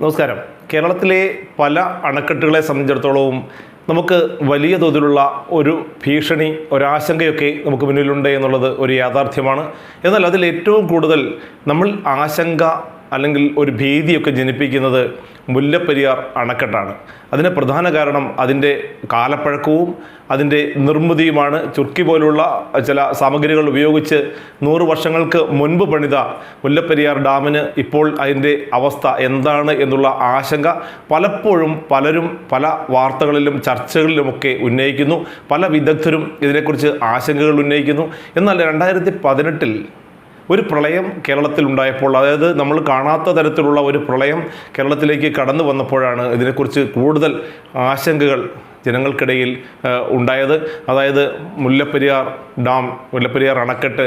നമസ്കാരം. കേരളത്തിലെ പല അണക്കെട്ടുകളെ സംബന്ധിച്ചിടത്തോളവും നമുക്ക് വലിയ തോതിലുള്ള ഒരു ഭീഷണി ഒരാശങ്കയൊക്കെ നമുക്ക് മുന്നിലുണ്ട് എന്നുള്ളത് ഒരു യാഥാർത്ഥ്യമാണ്. എന്നാൽ അതിൽ ഏറ്റവും കൂടുതൽ നമ്മൾ ആശങ്ക അല്ലെങ്കിൽ ഒരു ഭീതിയൊക്കെ ജനിപ്പിക്കുന്നത് മുല്ലപ്പെരിയാർ അണക്കെട്ടാണ്. അതിന് പ്രധാന കാരണം അതിന്റെ കാലപ്പഴക്കവും അതിന്റെ നിർമ്മിതിയുമാണ്. ചുർക്കി പോലുള്ള ചില സാമഗ്രികൾ ഉപയോഗിച്ച് നൂറ് വർഷങ്ങൾക്ക് മുൻപ് പണിത മുല്ലപ്പെരിയാർ ഡാമിന് ഇപ്പോൾ അതിന്റെ അവസ്ഥ എന്താണ് എന്നുള്ള ആശങ്ക പലപ്പോഴും പലരും പല വാർത്തകളിലും ചർച്ചകളിലുമൊക്കെ ഉന്നയിക്കുന്നു. പല വിദഗ്ധരും ഇതിനെക്കുറിച്ച് ആശങ്കകൾ ഉന്നയിക്കുന്നു. എന്നാൽ രണ്ടായിരത്തി പതിനെട്ടിൽ ഒരു പ്രളയം കേരളത്തിൽ ഉണ്ടായപ്പോൾ അതായത് നമ്മൾ കാണാത്ത തരത്തിലുള്ള ഒരു പ്രളയം കേരളത്തിലേക്ക് കടന്നു വന്നപ്പോഴാണ് ഇതിനെക്കുറിച്ച് കൂടുതൽ ആശങ്കകൾ ജനങ്ങൾക്കിടയിൽ ഉണ്ടായത്. അതായത് മുല്ലപ്പെരിയാർ ഡാം മുല്ലപ്പെരിയാർ അണക്കെട്ട്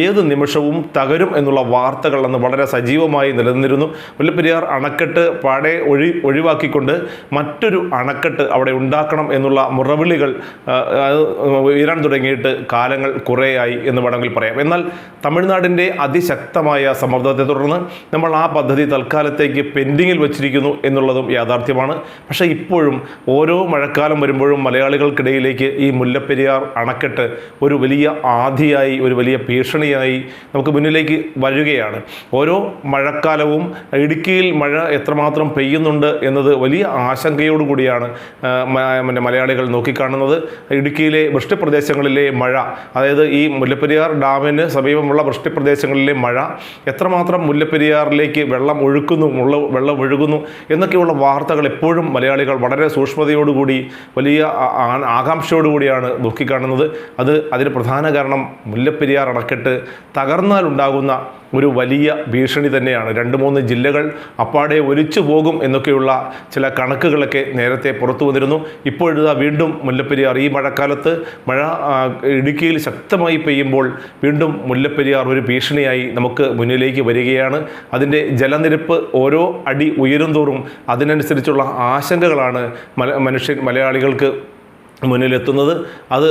ഏത് നിമിഷവും തകരും എന്നുള്ള വാർത്തകൾ അന്ന് വളരെ സജീവമായി നിലനിന്നിരുന്നു. മുല്ലപ്പെരിയാർ അണക്കെട്ട് പാടെ ഒഴി ഒഴിവാക്കിക്കൊണ്ട് മറ്റൊരു അണക്കെട്ട് അവിടെ ഉണ്ടാക്കണം എന്നുള്ള മുറവിളികൾ ഉയരാൻ തുടങ്ങിയിട്ട് കാലങ്ങൾ കുറേയായി എന്ന് വേണമെങ്കിൽ പറയാം. എന്നാൽ തമിഴ്നാടിന്റെ അതിശക്തമായ സമ്മർദ്ദത്തെ തുടർന്ന് നമ്മൾ ആ പദ്ധതി തൽക്കാലത്തേക്ക് പെൻഡിങ്ങിൽ വെച്ചിരിക്കുന്നു എന്നുള്ളതും യാഥാർത്ഥ്യമാണ്. പക്ഷേ ഇപ്പോഴും ഓരോ മഴക്കാലം വരുമ്പോഴും മലയാളികൾക്കിടയിലേക്ക് ഈ മുല്ലപ്പെരിയാർ അണക്കെട്ട് ഒരു വലിയ ആധിയായി ഒരു വലിയ ഭീഷണിയായി നമുക്ക് മുന്നിലേക്ക് വരികയാണ്. ഓരോ മഴക്കാലവും ഇടുക്കിയിൽ മഴ എത്രമാത്രം പെയ്യുന്നുണ്ട് എന്നത് വലിയ ആശങ്കയോടുകൂടിയാണ് പിന്നെ മലയാളികൾ നോക്കിക്കാണുന്നത്. ഇടുക്കിയിലെ വൃഷ്ടിപ്രദേശങ്ങളിലെ മഴ അതായത് ഈ മുല്ലപ്പെരിയാർ ഡാമിന് സമീപമുള്ള വൃഷ്ടിപ്രദേശങ്ങളിലെ മഴ എത്രമാത്രം മുല്ലപ്പെരിയാറിലേക്ക് വെള്ളം ഒഴുക്കുന്നു വെള്ളം ഒഴുകുന്നു എന്നൊക്കെയുള്ള വാർത്തകൾ എപ്പോഴും മലയാളികൾ വളരെ സൂക്ഷ്മതയോടുകൂടി വലിയ ആകാംക്ഷയോടുകൂടിയാണ് നോക്കിക്കാണുന്നത് അത് അതിന് പ്രധാന കാരണം മുല്ലപ്പെരിയാർ അണക്കെട്ട് തകർന്നാൽ ഉണ്ടാകുന്ന ഒരു വലിയ ഭീഷണി തന്നെയാണ്. രണ്ട് മൂന്ന് ജില്ലകൾ അപ്പാടെ ഒലിച്ചു പോകും എന്നൊക്കെയുള്ള ചില കണക്കുകളൊക്കെ നേരത്തെ പുറത്തു വന്നിരുന്നു. ഇപ്പോഴിതാ വീണ്ടും മുല്ലപ്പെരിയാർ. ഈ മഴക്കാലത്ത് മഴ ഇടുക്കിയിൽ ശക്തമായി പെയ്യുമ്പോൾ വീണ്ടും മുല്ലപ്പെരിയാർ ഒരു ഭീഷണിയായി നമുക്ക് മുന്നിലേക്ക് വരികയാണ്. അതിന്റെ ജലനിരപ്പ് ഓരോ അടി ഉയരും തോറും അതിനനുസരിച്ചുള്ള ആശങ്കകളാണ് മനുഷ്യ മനുഷ്യൻ മലയാളികൾക്ക് മുന്നിലെത്തുന്നത്. അത്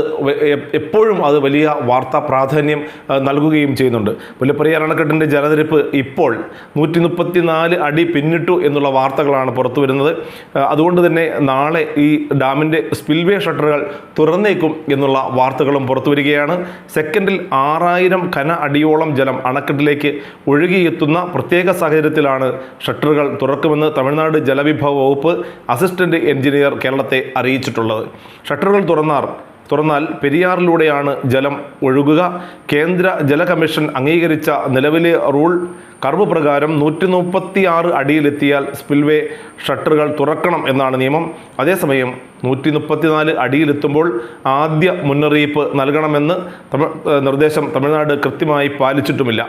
എപ്പോഴും അത് വലിയ വാർത്താ പ്രാധാന്യം നൽകുകയും ചെയ്യുന്നുണ്ട്. മുല്ലപ്പെരിയാർ അണക്കെട്ടിന്റെ ജലനിരപ്പ് ഇപ്പോൾ നൂറ്റി മുപ്പത്തി നാല് അടി പിന്നിട്ടു എന്നുള്ള വാർത്തകളാണ് പുറത്തു വരുന്നത്. അതുകൊണ്ട് തന്നെ നാളെ ഈ ഡാമിന്റെ സ്പിൽവേ ഷട്ടറുകൾ തുറന്നേക്കും എന്നുള്ള വാർത്തകളും പുറത്തു വരികയാണ്. സെക്കൻഡിൽ ആറായിരം ഘന അടിയോളം ജലം അണക്കെട്ടിലേക്ക് ഒഴുകിയെത്തുന്ന പ്രത്യേക സാഹചര്യത്തിലാണ് ഷട്ടറുകൾ തുറക്കുമെന്ന് തമിഴ്നാട് ജലവിഭവ വകുപ്പ് അസിസ്റ്റന്റ് എഞ്ചിനീയർ കേരളത്തെ അറിയിച്ചിട്ടുള്ളത്. ഷട്ടറുകൾ തുറന്നാർ തുറന്നാൽ പെരിയാറിലൂടെയാണ് ജലം ഒഴുകുക. കേന്ദ്ര ജല കമ്മീഷൻ അംഗീകരിച്ച നിലവിലെ റൂൾ കർവ് പ്രകാരം നൂറ്റി മുപ്പത്തി ആറ് അടിയിലെത്തിയാൽ സ്പിൽവേ ഷട്ടറുകൾ തുറക്കണം എന്നാണ് നിയമം. അതേസമയം നൂറ്റി മുപ്പത്തിനാല് അടിയിലെത്തുമ്പോൾ ആദ്യ മുന്നറിയിപ്പ് നൽകണമെന്ന് നിർദ്ദേശം തമിഴ്നാട് കൃത്യമായി പാലിച്ചിട്ടുമില്ല.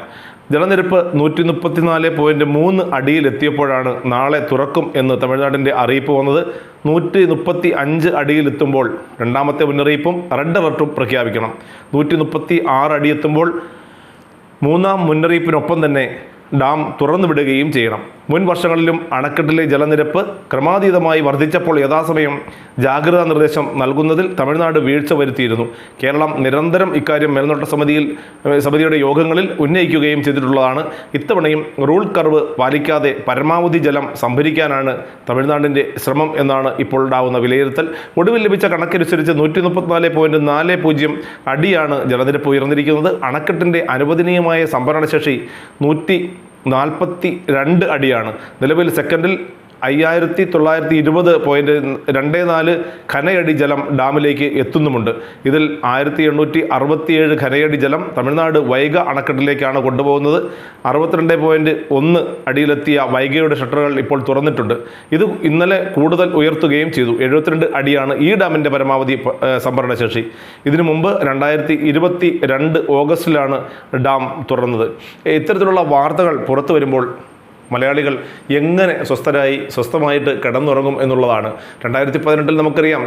ജലനിരപ്പ് നൂറ്റി മുപ്പത്തിനാല് പോയിന്റ് മൂന്ന് അടിയിലെത്തിയപ്പോഴാണ് നാളെ തുറക്കും എന്ന് തമിഴ്നാടിന്റെ അറിയിപ്പ് വന്നത്. നൂറ്റി മുപ്പത്തി അഞ്ച് അടിയിലെത്തുമ്പോൾ രണ്ടാമത്തെ മുന്നറിയിപ്പും റെഡ് അലർട്ടും പ്രഖ്യാപിക്കണം. നൂറ്റി മുപ്പത്തി ആറ് അടിയെത്തുമ്പോൾ മൂന്നാം മുന്നറിയിപ്പിനൊപ്പം തന്നെ ഡാം തുറന്നു വിടുകയും ചെയ്യണം. മുൻ വർഷങ്ങളിലും അണക്കെട്ടിലെ ജലനിരപ്പ് ക്രമാതീതമായി വർദ്ധിച്ചപ്പോൾ യഥാസമയം ജാഗ്രതാ നിർദ്ദേശം നൽകുന്നതിൽ തമിഴ്നാട് വീഴ്ച വരുത്തിയിരുന്നു. കേരളം നിരന്തരം ഇക്കാര്യം മേൽനോട്ട സമിതിയിൽ സമിതിയുടെ യോഗങ്ങളിൽ ഉന്നയിക്കുകയും ചെയ്തിട്ടുള്ളതാണ്. ഇത്തവണയും റൂൾ കർവ് പാലിക്കാതെ പരമാവധി ജലം സംഭരിക്കാനാണ് തമിഴ്നാടിന്റെ ശ്രമം എന്നാണ് ഇപ്പോൾ ഉണ്ടാകുന്ന വിലയിരുത്തൽ. ഒടുവിൽ ലഭിച്ച കണക്കനുസരിച്ച് നൂറ്റി മുപ്പത്തിനാല് പോയിന്റ് നാല് പൂജ്യം അടിയാണ് ജലനിരപ്പ് ഉയർന്നിരിക്കുന്നത്. അണക്കെട്ടിന്റെ അനുവദനീയമായ സംഭരണശേഷി നൂറ്റി നാൽപ്പത്തി രണ്ട് അടിയാണ്. നിലവിൽ സെക്കൻഡിൽ അയ്യായിരത്തി തൊള്ളായിരത്തി ഇരുപത് പോയിന്റ് രണ്ട് നാല് ഖനയടി ജലം ഡാമിലേക്ക് എത്തുന്നുമുണ്ട്. ഇതിൽ ആയിരത്തി എണ്ണൂറ്റി അറുപത്തിയേഴ് ഖനയടി ജലം തമിഴ്നാട് വൈഗ അണക്കെട്ടിലേക്കാണ് കൊണ്ടുപോകുന്നത്. അറുപത്തിരണ്ട് പോയിന്റ് ഒന്ന് അടിയിലെത്തിയ വൈഗയുടെ ഷട്ടറുകൾ ഇപ്പോൾ തുറന്നിട്ടുണ്ട്. ഇത് ഇന്നലെ കൂടുതൽ ഉയർത്തുകയും ചെയ്തു. എഴുപത്തിരണ്ട് അടിയാണ് ഈ ഡാമിന്റെ പരമാവധി സംഭരണശേഷി. ഇതിനു മുമ്പ് രണ്ടായിരത്തി ഇരുപത്തി രണ്ട് ഓഗസ്റ്റിലാണ് ഡാം തുറന്നത്. ഇത്തരത്തിലുള്ള വാർത്തകൾ പുറത്തു വരുമ്പോൾ മലയാളികൾ എങ്ങനെ സ്വസ്ഥരായി സ്വസ്ഥമായിട്ട് കിടന്നുറങ്ങും എന്നുള്ളതാണ്. രണ്ടായിരത്തി പതിനെട്ടിൽ നമുക്കറിയാം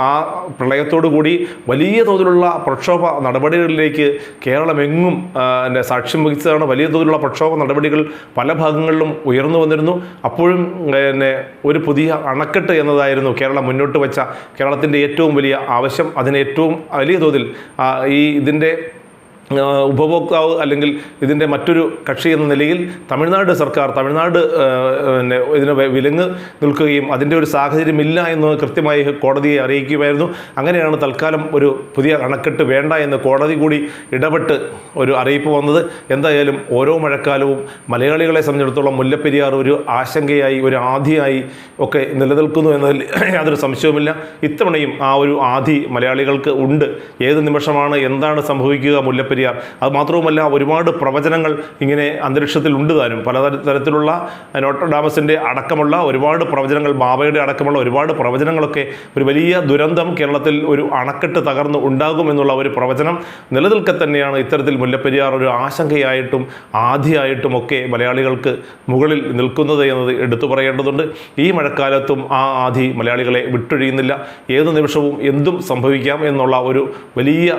ആ- പ്രളയത്തോടു കൂടി വലിയ തോതിലുള്ള പ്രക്ഷോഭ നടപടികളിലേക്ക് കേരളമെങ്ങും എന്റെ സാക്ഷ്യം വഹിച്ചതാണ്. വലിയ തോതിലുള്ള പ്രക്ഷോഭ നടപടികൾ പല ഭാഗങ്ങളിലും ഉയർന്നു വന്നിരുന്നു. അപ്പോഴും പിന്നെ ഒരു പുതിയ അണക്കെട്ട് എന്നതായിരുന്നു കേരളം മുന്നോട്ട് വച്ച കേരളത്തിന്റെ ഏറ്റവും വലിയ ആവശ്യം. അതിന് ഏറ്റവും വലിയ തോതിൽ ഈ ഇതിന്റെ ഉപഭോക്താവ് അല്ലെങ്കിൽ ഇതിന്റെ മറ്റൊരു കക്ഷി എന്ന നിലയിൽ തമിഴ്നാട് സർക്കാർ തമിഴ്നാട് പിന്നെ ഇതിന് വിലങ്ങ് നിൽക്കുകയും അതിന്റെ ഒരു സാഹചര്യമില്ല എന്ന് കൃത്യമായി കോടതിയെ അറിയിക്കുമായിരുന്നു അങ്ങനെയാണ് തൽക്കാലം ഒരു പുതിയ അണക്കെട്ട് വേണ്ട എന്ന് കോടതി കൂടി ഇടപെട്ട് ഒരു അറിയിപ്പ് വന്നത്. എന്തായാലും ഓരോ മഴക്കാലവും മലയാളികളെ സംബന്ധിച്ചിടത്തോളം മുല്ലപ്പെരിയാർ ഒരു ആശങ്കയായി ഒരു ആധിയായി ഒക്കെ നിലനിൽക്കുന്നു എന്നതിൽ യാതൊരു സംശയവുമില്ല. ഇത്തവണയും ആ ഒരു ആധി മലയാളികൾക്ക് ഉണ്ട്. ഏത് നിമിഷമാണ് എന്താണ് സംഭവിക്കുക മുല്ലപ്പെരിയാർ? അത് മാത്രവുമല്ല ഒരുപാട് പ്രവചനങ്ങൾ ഇങ്ങനെ അന്തരീക്ഷത്തിൽ ഉണ്ട് താനും. പല തരത്തിലുള്ള നോട്ടർഡാമസിന്റെ അടക്കമുള്ള ഒരുപാട് പ്രവചനങ്ങൾ ബാബയുടെ അടക്കമുള്ള ഒരുപാട് പ്രവചനങ്ങളൊക്കെ ഒരു വലിയ ദുരന്തം കേരളത്തിൽ ഒരു അണക്കെട്ട് തകർന്ന് ഉണ്ടാകും എന്നുള്ള ഒരു പ്രവചനം നിലനിൽക്കെ തന്നെയാണ് ഇത്തരത്തിൽ മുല്ലപ്പെരിയാർ ഒരു ആശങ്കയായിട്ടും ആധിയായിട്ടും ഒക്കെ മലയാളികൾക്ക് മുകളിൽ നിൽക്കുന്നത് എന്നത് എടുത്തു പറയേണ്ടതുണ്ട്. ഈ മഴക്കാലത്തും ആ ആധി മലയാളികളെ വിട്ടൊഴിയുന്നില്ല. ഏത് നിമിഷവും എന്തും സംഭവിക്കാം എന്നുള്ള ഒരു വലിയ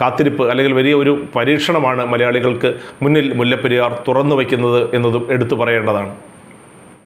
കാത്തിരിപ്പ് അല്ലെങ്കിൽ വലിയ ഒരു പരീക്ഷണമാണ് മലയാളികൾക്ക് മുന്നിൽ മുല്ലപ്പെരിയാർ തുറന്നു വയ്ക്കുന്നത് എന്നതും എടുത്തു പറയേണ്ടതാണ്.